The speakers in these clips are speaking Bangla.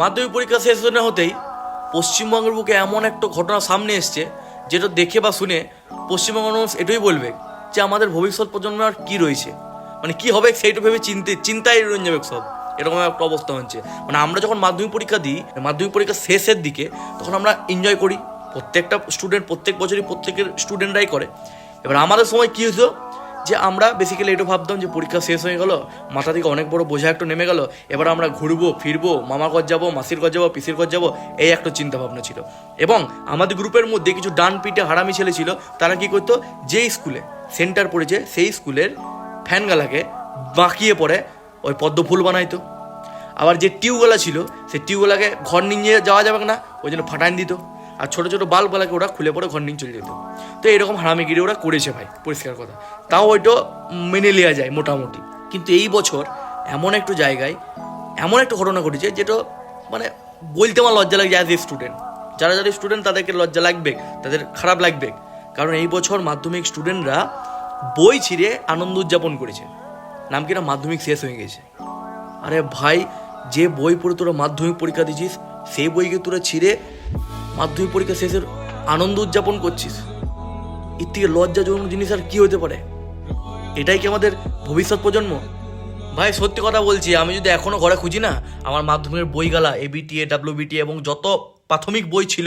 মাধ্যমিক পরীক্ষা শেষ না হতেই পশ্চিমবঙ্গের বুকে এমন একটা ঘটনা সামনে এসছে, যেটা দেখে বা শুনে পশ্চিমবঙ্গের মানুষ এটাই বলবে যে আমাদের ভবিষ্যৎ প্রজন্ম আর কী রয়েছে। মানে কি হবে সেইটা ভেবে চিন্তে, চিন্তায় রয়ে যাবে সব। এরকম একটা অবস্থা হচ্ছে মানে আমরা যখন মাধ্যমিক পরীক্ষা দিই, মাধ্যমিক পরীক্ষা শেষের দিকে তখন আমরা এনজয় করি। প্রত্যেকটা স্টুডেন্ট প্রত্যেক বছরই প্রত্যেকের স্টুডেন্টরাই করে। এবার আমাদের সময় কী হতো যে আমরা বেসিক্যালি এটা ভাবতাম যে পরীক্ষা শেষ হয়ে গেল, মাথা থেকে অনেক বড় বোঝা একটু নেমে গেল, এবার আমরা ঘুরবো, ফিরবো, মামার ঘর যাব, মাসির ঘর যাব, পিসির ঘর যাব, এই একটা চিন্তা ভাবনা ছিল। এবং আমাদের গ্রুপের মধ্যে কিছু ডান পিঠে হারামি ছেলে ছিল, তারা কি করতো যে স্কুলে সেন্টার পড়েছে, সেই স্কুলের ফ্যানগালাকে বাঁকিয়ে পড়ে ওই পদ্ম ফুল বানাইতো। আবার যে টিউবওয়েলা ছিল, সেই টিউবওয়েলাকে ঘর নিয়ে যাওয়া যাবে না, ওই জন্য ফাটাইন দিত। আর ছোটো ছোটো বাল্বগুলাকে ওরা খুলে পরে ঘর নিয়ে চলে যেত। তো এরকম হারামিগিরি ওরা করেছে ভাই, পরিষ্কার কথা। তাও ওইটা মেনে নেওয়া যায় মোটামুটি। কিন্তু এই বছর এমন একটু জায়গায়, এমন একটা ঘটনা ঘটেছে যেটা মানে বলতে আমার লজ্জা লাগছে অ্যাজ এ স্টুডেন্ট যারা যারা স্টুডেন্ট তাদেরকে লজ্জা লাগবে, তাদের খারাপ লাগবে। কারণ এই বছর মাধ্যমিক স্টুডেন্টরা বই ছিঁড়ে আনন্দ উদযাপন করেছে। নাম কিনা মাধ্যমিক শেষ হয়ে গেছে। আরে ভাই, যে বই পড়ে তোরা মাধ্যমিক পরীক্ষা দিয়েছিস, সেই বইকে তোরা ছিঁড়ে মাধ্যমিক পরীক্ষা শেষের আনন্দ উদযাপন করছিস। এর থেকে লজ্জাজনক জিনিস আর কি হতে পারে? এটাই কি আমাদের ভবিষ্যৎ প্রজন্ম? ভাই, সত্যি কথা বলছি, আমি যদি এখনও ঘরে খুঁজি না, আমার মাধ্যমিকের বইগালা এবিটিএ ডাব্লিউবিটিএ এবং যত প্রাথমিক বই ছিল,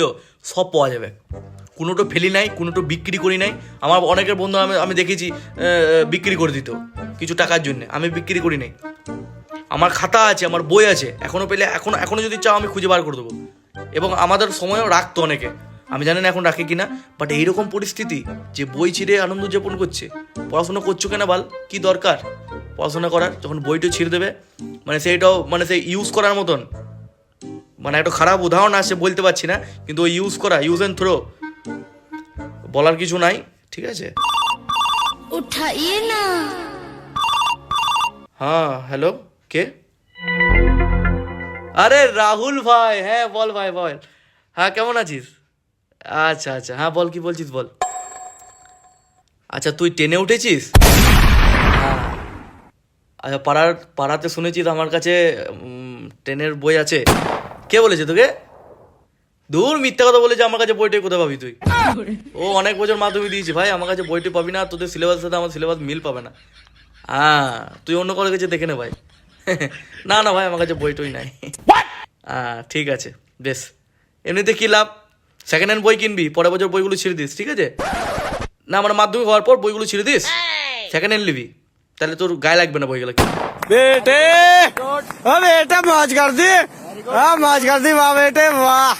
সব পাওয়া যাবে। কোনোটো ফেলি নাই, কোনোটো বিক্রি করি নাই। আমার অনেকের বন্ধু আমি আমি দেখেছি বিক্রি করে দিত, কিছু টাকার জন্য। আমি বিক্রি করি নাই। আমার খাতা আছে, আমার বই আছে এখনও পেলে, এখনও এখনও যদি চাও আমি খুঁজে বার করে দেবো। এবং আমাদের সময়ও রাখতো অনেকে। আমি জানি না এখন রাখে কিনা বাট এইরকম পরিস্থিতি যে বই ছিঁড়ে আনন্দ উদযাপন করছে পড়াশোনা করছ কেনা বাল? কি দরকার? পড়াশোনা করার যখন বইটা ছিঁড়ে দেবে মানে সেইটাও মানে সেই ইউজ করার মতন। মানে একটা খারাপ উদাহরণ আছে বলতে পারছি না কিন্তু ওই ইউজ করা ইউজ অ্যান্ড থ্রো বলার কিছু নাই ঠিক আছে? না। হ্যাঁ হ্যালো কে? আরে রাহুল ভাই হ্যাঁ বল ভাই বল। হ্যাঁ কেমন আছিস? আচ্ছা আচ্ছা। হ্যাঁ বল কি বলছিস বল। আচ্ছা তুই টেনে উঠেছিস? হ্যাঁ। আচ্ছা পাড়ার পাড়াতে শুনেছিস আমার কাছে উম, ট্রেনের বই আছে? কে বলেছে তোকে? দূর মিথ্যা কথা বলেছে আমার কাছে বইটাই কোথায় পাবি তুই? ও অনেক বছর মাধ্যমিক দিয়েছি। ভাই আমার কাছে বইটি পাবি না তোদের সিলেবাসের সাথে আমার সিলেবাস মিল পাবে না। হ্যাঁ তুই অন্য কাছে দেখে নে ভাই। না না ভাই আমার কাছে বইটই নাই। ঠিক আছে বেশ। এমনিতে কী লাভ? সেকেন্ড হ্যান্ড বই কিনবি পরের বছর বইগুলো ছিঁড়ে দিস ঠিক আছে? না আমার মাধ্যমিক হওয়ার পর বইগুলো ছিঁড়ে দিস সেকেন্ড হ্যান্ড নিবি। তাহলে তোর গায়ে লাগবে না বইগুলো বেটে! বেটে মাছ হ্যাঁ মাছ কাটছি বা বেটে বাহ।